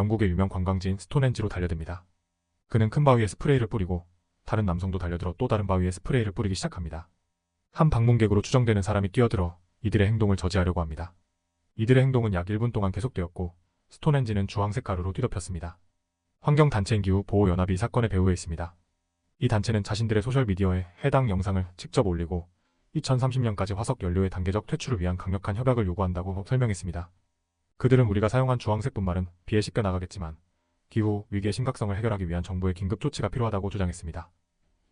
영국의 유명 관광지인 스톤헨지로 달려듭니다. 그는 큰 바위에 스프레이를 뿌리고 다른 남성도 달려들어 또 다른 바위에 스프레이를 뿌리기 시작합니다. 한 방문객으로 추정되는 사람이 뛰어들어 이들의 행동을 저지하려고 합니다. 이들의 행동은 약 1분 동안 계속되었고 스톤헨지는 주황색 가루로 뒤덮였습니다. 환경단체인 기후 보호연합이 이 사건의 배후에 있습니다. 이 단체는 자신들의 소셜미디어에 해당 영상을 직접 올리고 2030년까지 화석 연료의 단계적 퇴출을 위한 강력한 협약을 요구한다고 설명했습니다. 그들은 우리가 사용한 주황색 분말은 비에 씻겨 나가겠지만 기후 위기의 심각성을 해결하기 위한 정부의 긴급 조치가 필요하다고 주장했습니다.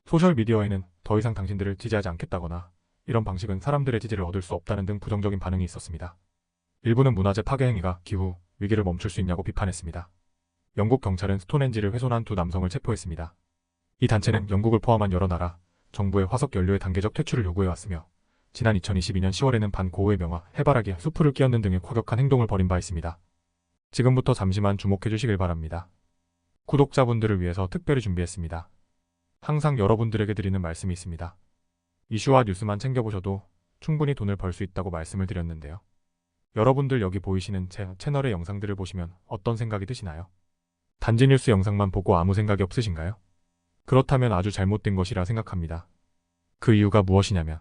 소셜미디어에는 더 이상 당신들을 지지하지 않겠다거나 이런 방식은 사람들의 지지를 얻을 수 없다는 등 부정적인 반응이 있었습니다. 일부는 문화재 파괴 행위가 기후 위기를 멈출 수 있냐고 비판했습니다. 영국 경찰은 스톤헨지를 훼손한 두 남성을 체포했습니다. 이 단체는 영국을 포함한 여러 나라, 정부의 화석 연료의 단계적 퇴출을 요구해왔으며 지난 2022년 10월에는 반고우의 명화, 해바라기, 수풀을 끼얹는 등의 과격한 행동을 벌인 바 있습니다. 지금부터 잠시만 주목해 주시길 바랍니다. 구독자분들을 위해서 특별히 준비했습니다. 항상 여러분들에게 드리는 말씀이 있습니다. 이슈와 뉴스만 챙겨보셔도 충분히 돈을 벌 수 있다고 말씀을 드렸는데요. 여러분들 여기 보이시는 제 채널의 영상들을 보시면 어떤 생각이 드시나요? 단지 뉴스 영상만 보고 아무 생각이 없으신가요? 그렇다면 아주 잘못된 것이라 생각합니다. 그 이유가 무엇이냐면